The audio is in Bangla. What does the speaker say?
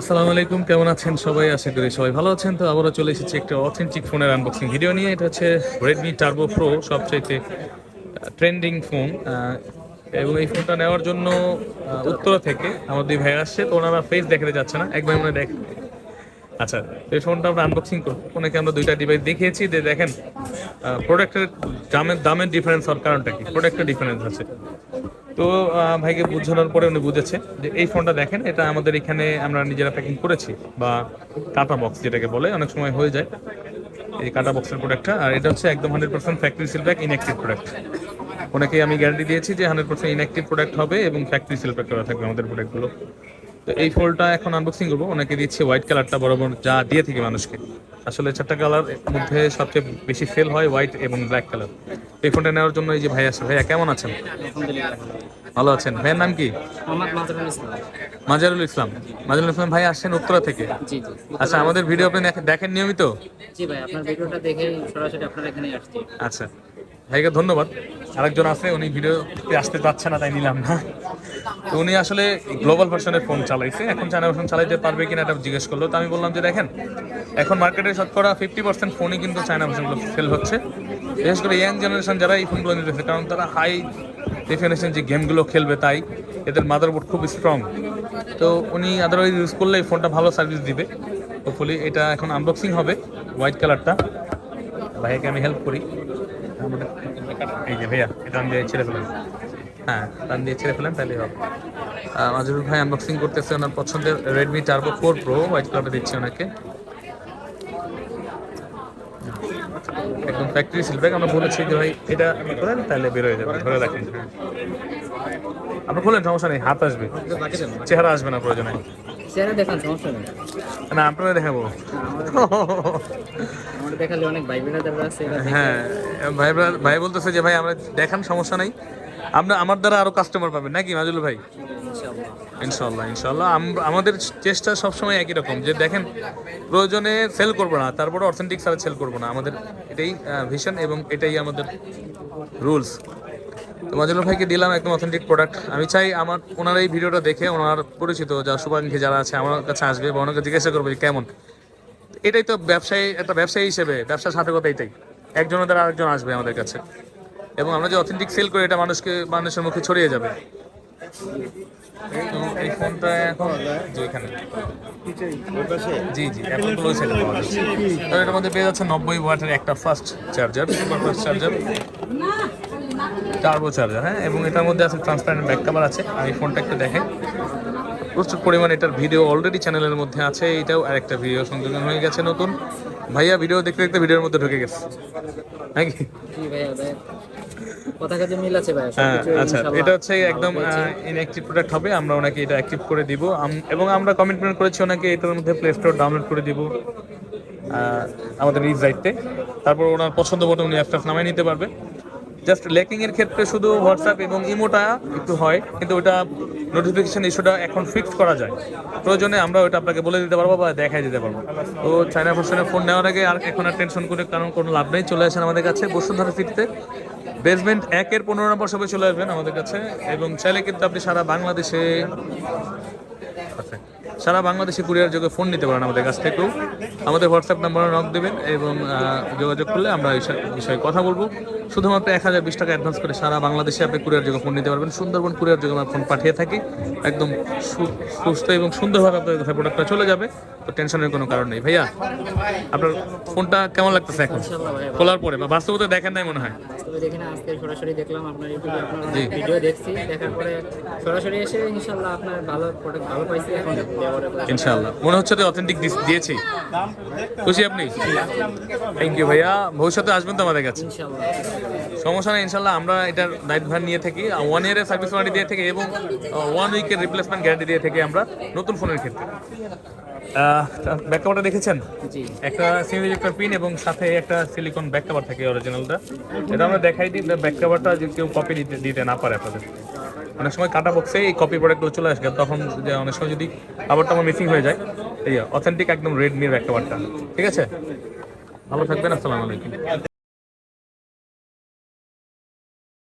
আসসালামু আলাইকুম, কেমন আছেন সবাই? আশা করি সবাই ভালো আছেন। তো আবারও চলে এসেছি একটা অথেন্টিক ফোনের আনবক্সিং ভিডিও নিয়ে। এটা হচ্ছে রেডমি টার্বো প্রো সবচাইতে ট্রেন্ডিং ফোন এবং এই ফোনটা নেওয়ার জন্য উত্তরা থেকে আমার দুই ভাই আসছে। তো ওনারা ফেস দেখাতে যাচ্ছে না। একবার মনে দেখ আচ্ছা এই ফোনটা আমরা আনবক্সিং করব। ফোনে আমরা দুইটা ডিভাইস দেখিয়েছি। যে দেখেন প্রোডাক্টের দামের দামের ডিফারেন্স হওয়ার কারণটা কি? প্রোডাক্টের ডিফারেন্স আছে। তো ভাইকে বোঝানোর পরে উনি বুঝেছে যে এই ফোনটা দেখেন, এটা আমাদের এখানে আমরা নিজেরা প্যাকিং করেছি বা কাটা বক্স যেটাকে বলে, অনেক সময় হয়ে যায় এই কাটা বক্সের প্রোডাক্টটা আর এটা হচ্ছে একদম hundred percent factory seal pack inactive product ওনাকে আমি গ্যারান্টি দিয়েছি যে হান্ড্রেড পার্সেন্ট ইনঅ্যাক্টিভ প্রোডাক্ট হবে এবং ফ্যাক্টরি সিল প্যাক করা থাকবে আমাদের প্রোডাক্টগুলো তো এই ফোনটা এখন আনবক্সিং করব। ওনাকে দিচ্ছি হোয়াইট কালারটা বরাবর যা দিয়ে থাকি মানুষকে। আসলে চারটা কালার মধ্যে সবচেয়ে বেশি সেল হয় হোয়াইট এবং ব্ল্যাক কালার এই ফোনটা নেওয়ার জন্য এই যে ভাই আছে ভাইয়া কেমন আছেন? ভালো আছেন। ভাইয়ের নাম কি? মাজরুল ইসলাম। মাজারুল ইসলাম। ভাই আসছেন উত্তরা থেকে। আচ্ছা আমাদের ভিডিও আপনি দেখেন নিয়মিত? জি ভাই আপনার ভিডিওটা দেখে সরাসরি আপনার এখানে আসছি। আচ্ছা। ভাইকে ধন্যবাদ। আরেকজন আছে, উনি ভিডিওতে আসতে পারছে না, তাই নিলাম না। তো উনি আসলে গ্লোবাল ভার্সনের ফোন চালাইছে। এখন চায়না ভার্সন চালাইতে পারবে কিনা এটা জিজ্ঞেস করল। তো আমি বললাম যে, দেখেন, এখন মার্কেটে শতকরা ফিফটি পার্সেন্ট ফোনই কিন্তু চায়না ভার্সনগুলো সেল হচ্ছে। বিশেষ করে ইয়াং জেনারেশন যারা এই ফোনগুলো নিতেছে, কারণ তারা হাই ডেফিনেশন যে গেমগুলো খেলবে তাই, এদের মাদারবোর্ড খুব স্ট্রং তো উনি আদারওয়াইজ ইউজ করলে এই ফোনটা ভালো সার্ভিস দিবে। হোপফুলি এটা এখন আনবক্সিং হবে হোয়াইট কালারটা ভাইয়াকে আমি হেল্প করি। আমাদের এই যে ভাইয়া, এটা দিয়ে ছেড়ে ফেলেন হ্যাঁ টান দিয়ে ছেড়ে ফেলেন তাহলে হবে। মাজরুল ভাই আনবক্সিং করতেছে ওনার পছন্দের Redmi Turbo four Pro white কালারটা দিচ্ছি ওনাকে। একদম ফ্যাক্টরি সিল ব্যাগ আমরা বলেছি যে ভাই, এটা করেন তাহলে বের হয়ে যাবে, ধরে রাখেন। আপনি খোলেন, সমস্যা নেই, হাত আসবে। চেহারা আসবে না প্রয়োজনে। চেহারা দেখান সমস্যা নেই। না আপনারা দেখাবো। আমাদের দেখালে অনেক ভাই বোনেরা আছে হ্যাঁ ভাই ভাই বলতেছে যে ভাই আমরা দেখান সমস্যা নাই। আমরা আমার দ্বারা আরও কাস্টমার পাবেন নাকি মাজুল ভাই? ইনশাল্লাহ ইনশাল্লাহ আমাদের চেষ্টা সবসময় একই রকম যে দেখেন প্রয়োজনে সেল করব না তারপরে অথেন্টিক ছাড়া সেল করব না। আমাদের এটাই ভিশন এবং এটাই আমাদের রুলস তো মাজুল ভাইকে দিলাম একদম অথেন্টিক প্রোডাক্ট আমি চাই আমার, ওনার এই ভিডিওটা দেখে ওনার পরিচিত যা শুভাকাঙ্ক্ষী যারা আছে, আমার কাছে আসবে বা ওনাকে জিজ্ঞাসা করবে কেমন। এটাই তো ব্যবসায়ী, একটা ব্যবসায়ী হিসেবে, ব্যবসার সাথে এটাই। একজনের দ্বারা আরেকজন আসবে আমাদের কাছে। এবং আমরা যে অথেন্টিক সেল করি, এটা মানুষকে, মানুষের মুখে ছড়িয়ে যাবে। এই ফোনটা এখন, জি এটার মধ্যে পেয়ে যাচ্ছে নব্বই ওয়াটের একটা fast charger super fast charger turbo charger হ্যাঁ? এবং এটার মধ্যে আছে ট্রান্সপারেন্ট ব্যাক কভার আছে। আমি ফোনটা একটু দেখেন। প্রচুর পরিমাণে এটার ভিডিও অলরেডি চ্যানেলের মধ্যে আছে। এটাও আরেকটা ভিডিও সংযোজন হয়ে গেছে নতুন। ভাইয়া ভিডিও দেখতে দেখতে ভিডিওর মধ্যে ঢুকে গেছে। নাকি? হ্যাঁ আচ্ছা। এটা হচ্ছে একদম। ইনঅ্যাক্টিভ প্রোডাক্ট হবে। আমরা ওনাকে এটা অ্যাক্টিভ করে দিব। এবং আমরা কমিটমেন্ট করেছি ওনাকে এটার মধ্যে প্লে স্টোর ডাউনলোড করে দিব আমাদের দায়িত্বে তারপর ওনার পছন্দ মতো উনি অ্যাপটা নামাই নিতে পারবে। জাস্ট লেকিং এর ক্ষেত্রে শুধু হোয়াটসঅ্যাপ এবং ইমোটা একটু হয়, কিন্তু ওটা নোটিফিকেশন ইস্যুটা এখন ফিক্স করা যায়। প্রয়োজনে আমরা ওটা আপনাকে বলে দিতে পারব বা দেখাই দিতে পারব। তো চায়না ভার্সনের ফোন নেওয়ার আগে আর এখন আর টেনশন করে কারণ কোনো লাভ নেই, চলে আসেন আমাদের কাছে বসুন্ধরা ফিরতে বেসমেন্ট একের পনেরো নম্বর সবাই চলে আসবেন আমাদের কাছে এবং চাইলে কিন্তু আপনি সারা বাংলাদেশে সারা বাংলাদেশে কুরিয়ার যোগে ফোন নিতে পারেন আমাদের কাছ থেকেও। আমাদের হোয়াটসঅ্যাপ নাম্বারে নক দেবেন এবং যোগাযোগ করলে আমরা এই বিষয়ে কথা বলব। শুধুমাত্র এক হাজার বিশ টাকা অ্যাডভান্স করে সারা বাংলাদেশে আপনি কুরিয়ার যোগে ফোন নিতে পারবেন। সুন্দরবন কুরিয়ার যোগে আমরা ফোন পাঠিয়ে থাকি। একদম সুস্থ এবং সুন্দরভাবে আপনাদের কাছে প্রোডাক্টটা চলে যাবে। তো টেনশনের কোনো কারণ নেই। ভাইয়া আপনার ফোনটা কেমন লাগতেছে এখন? খোলার পরে বা বাস্তবতা দেখেন নাই মনে হয়? আজকে সরাসরি দেখলাম আপনার ইউটিউবে আপনার ভিডিও দেখছি দেখার পরে সরাসরি এসে ইনশাআল্লাহ আপনার ভালো প্রোডাক্ট ভালো পাইছি এখন ব্যবহারে ইনশাআল্লাহ। মনে হচ্ছে তো অথেন্টিক দিয়েছি। খুশি আপনি? থ্যাংক ইউ ভাইয়া। ভবিষ্যতে আসবেন তো আমাদের কাছে। সমস্যা নেই ইনশাল্লাহ আমরা এটার দায়িত্বভার নিয়ে থাকি। ওয়ান ইয়ারের সার্ভিস ওয়ারেন্টি দিয়ে থাকি এবং ওয়ান উইকের রিপ্লেসমেন্ট গ্যারান্টি দিয়ে থাকি আমরা নতুন ফোনের ক্ষেত্রে। ব্যাক কভারটা দেখেছেন? একটা সিমিজ একটা পিন এবং সাথে একটা সিলিকন ব্যাক কভার থাকে অরিজিনালটা এটা আমরা দেখাই দিই। ব্যাক কভারটা যদি কেউ কপি দিতে দিতে না পারে আপনাদের। অনেক সময় কাটা বক্সে এই কপি প্রোডাক্টগুলো চলে আসবে তখন যে অনেক সময় যদি খাবারটা আমার মিসিং হয়ে যায়, এই অথেন্টিক একদম রেডমির ব্যাক একটা ঠিক আছে? ভালো থাকবেন, আসসালামু আলাইকুম।